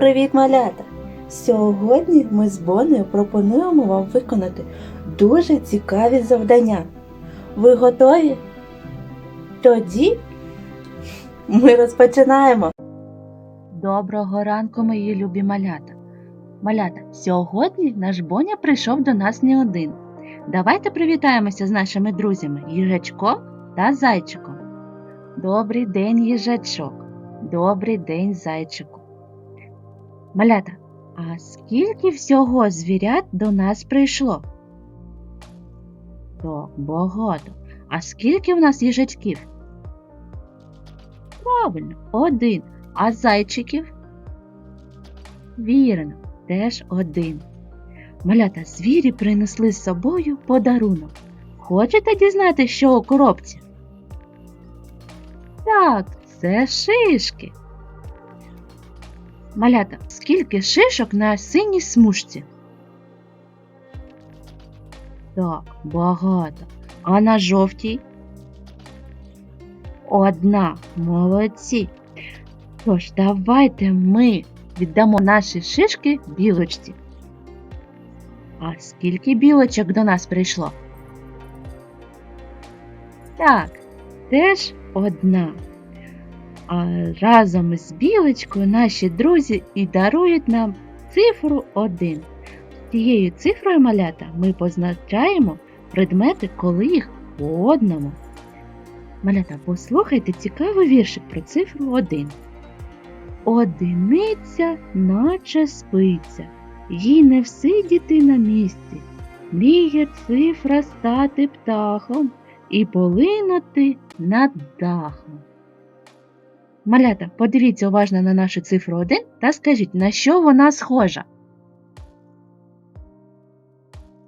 Привіт, малята! Сьогодні ми з Бонею пропонуємо вам виконати дуже цікаві завдання. Ви готові? Тоді ми розпочинаємо. Доброго ранку, мої любі малята. Малята, сьогодні наш Боня прийшов до нас не один. Давайте привітаємося з нашими друзями їжачком та зайчиком. Добрий день, їжачок. Добрий день, зайчику. Малята, а скільки всього звірят до нас прийшло? То багато. А скільки в нас їжачків? Правильно, один. А зайчиків? Вірно, теж один. Малята звірі принесли з собою подарунок. Хочете дізнати, що у коробці? Так, це шишки. Малята, скільки шишок на синій смужці? Так, багато. А на жовтій? Одна. Молодці. Тож, давайте ми віддамо наші шишки білочці. А скільки білочок до нас прийшло? Так, теж одна. А разом із білочкою наші друзі і дарують нам цифру 1. Цією цифрою малята ми позначаємо предмети, коли їх по одному. Малята, послухайте цікавий віршик про цифру 1. Одиниця, наче спиться, їй не всидіти на місці. Мріє цифра стати птахом і полинути над дахом. Малята, подивіться уважно на нашу цифру 1 та скажіть, на що вона схожа?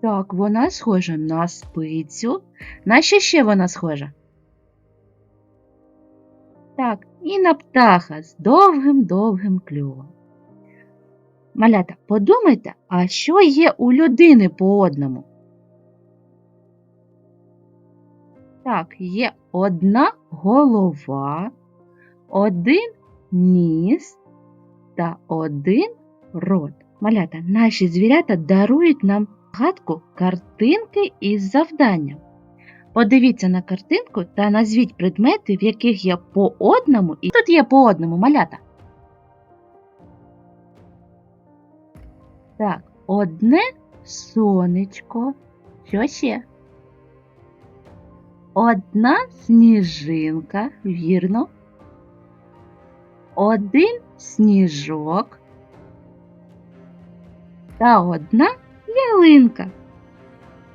Так, вона схожа на спицю. На що ще вона схожа? Так, і на птаха з довгим-довгим клювом. Малята, подумайте, а що є у людини по одному? Так, є одна голова, один ніс та один рот. Малята, наші звірята дарують нам гадку картинки із завданням. Подивіться на картинку та назвіть предмети, в яких є по одному, і тут є по одному малята. Так, одне сонечко. Що ще? Одна сніжинка, вірно. Один сніжок та одна ялинка.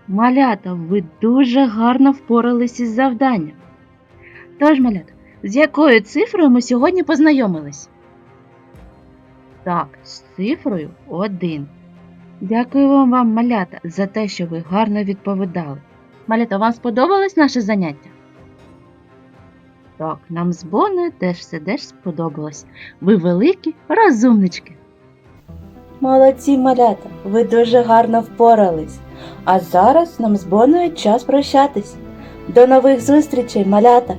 Малята, ви дуже гарно впоралися із завданням. Тож, малята, з якою цифрою ми сьогодні познайомились? Так, з цифрою 1. Дякую вам, малята, за те, що ви гарно відповідали. Малята, вам сподобалось наше заняття? Так, нам з Боною теж все теж сподобалось. Ви великі розумнички. Молодці малята, ви дуже гарно впорались. А зараз нам з Боною час прощатись. До нових зустрічей, малята!